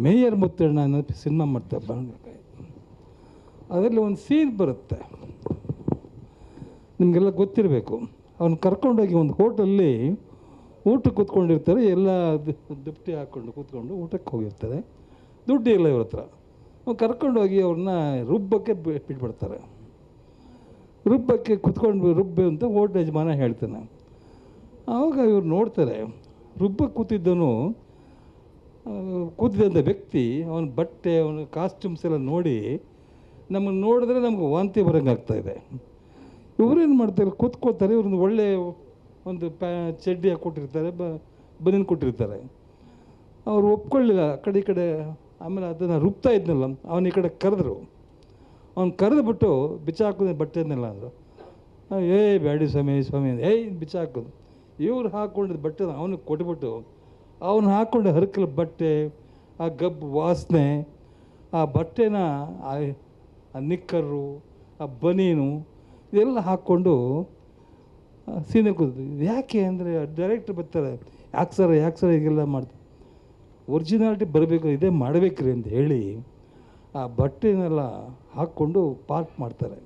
Mayor Muthanna ಅನ್ನೋ cinema ಮಾಡ್ತಾರೆ ಬಾಣಕಾಯಿ ಅದರಲ್ಲಿ ಒಂದು ಸೀನ್ ಬರುತ್ತೆ. ನಿಮಗೆಲ್ಲ ಗೊತ್ತಿರಬೇಕು. ಅವನು ಕರ್ಕೊಂಡೋಗಿ ಒಂದು ಹೋಟೆಲ್ಲಿ ಊಟಕ್ಕೆ ಕೂತ್ಕೊಂಡಿರ್ತಾರೆ. ಎಲ್ಲ ದುಪ್ಟಿ ಹಾಕ್ಕೊಂಡು ಕೂತ್ಕೊಂಡು ಊಟಕ್ಕೆ ಹೋಗಿರ್ತಾರೆ. ದುಡ್ಡು ಇಲ್ಲ ಇವ್ರ ಹತ್ರ. ಅವ್ನು ಕರ್ಕೊಂಡೋಗಿ ಅವ್ರನ್ನ ರುಬ್ಬಕ್ಕೆ ಬಿಟ್ಬಿಡ್ತಾರೆ. ರುಬ್ಬಕ್ಕೆ ಕುತ್ಕೊಂಡು ರುಬ್ಬೆ ಅಂತ ಓಟ್ ಯಜಮಾನ ಹೇಳ್ತಾನೆ. ಆವಾಗ ಇವ್ರು ನೋಡ್ತಾರೆ. ರುಬ್ಬಕ್ಕೆ ಕೂತಿದ್ದನು ಕೂತಿದ್ದಂಥ ವ್ಯಕ್ತಿ, ಅವನ ಬಟ್ಟೆ, ಅವನ ಕಾಸ್ಟ್ಯೂಮ್ಸ್ ಎಲ್ಲ ನೋಡಿ ನಮಗೆ ನೋಡಿದ್ರೆ ನಮ್ಗೆ ವಾಂತಿ ಬರೋಂಗಾಗ್ತಾ ಇದೆ. ಇವ್ರೇನು ಮಾಡ್ತಾರೆ? ಕೂತ್ಕೊಳ್ತಾರೆ, ಇವ್ರನ್ನ ಒಳ್ಳೆ ಒಂದು ಪ್ಯಾ, ಚಡ್ಡಿ ಹಾಕ್ಕೊಟ್ಟಿರ್ತಾರೆ ಬ, ಬನಿನ್ ಕೊಟ್ಟಿರ್ತಾರೆ. ಅವ್ರು ಒಪ್ಕೊಳ್ಳಿಲ್ಲ, ಆ ಕಡೆ ಈ ಕಡೆ, ಆಮೇಲೆ ಅದನ್ನು ರುಬ್ತಾ ಇದ್ನಲ್ಲ, ಅವನ ಈ ಕಡೆ ಕರೆದ್ರು. ಅವ್ನು ಕರೆದ್ಬಿಟ್ಟು ಬಿಚ್ಚಾಕೋದು ಬಟ್ಟೆನೆಲ್ಲ ಅಂದರು. ಏಯ್ ಬ್ಯಾಡಿ ಸ್ವಾಮಿ ಸ್ವಾಮಿ. ಏಯ್ ಬಿಚ್ಚಾಕೋದು ಇವ್ರು ಹಾಕ್ಕೊಂಡಿದ್ದ ಬಟ್ಟೆ ಅವನಿಗೆ ಕೊಟ್ಬಿಟ್ಟು ಅವನು ಹಾಕ್ಕೊಂಡು ಹರಕಲ ಬಟ್ಟೆ, ಆ ಗಬ್ಬು ವಾಸನೆ, ಆ ಬಟ್ಟೆನ, ಆ ನಿಕ್ಕರು, ಆ ಬನೀನು ಇದೆಲ್ಲ ಹಾಕ್ಕೊಂಡು ಸೀನೆ ಕೂತು ಯಾಕೆ ಅಂದರೆ ಡೈರೆಕ್ಟ್ರ್ ಬರ್ತಾರೆ, ಯಾಕೆ ಸರ್ ಯಾಕೆ ಸರ್ ಹೀಗೆಲ್ಲ ಮಾಡ್ತಾರೆ ಒರಿಜಿನಾಲಿಟಿ ಬರಬೇಕು, ಇದೇ ಮಾಡಬೇಕ್ರಿ ಅಂತ ಹೇಳಿ ಆ ಬಟ್ಟೆನೆಲ್ಲ ಹಾಕ್ಕೊಂಡು ಪಾರ್ಕ್ ಮಾಡ್ತಾರೆ.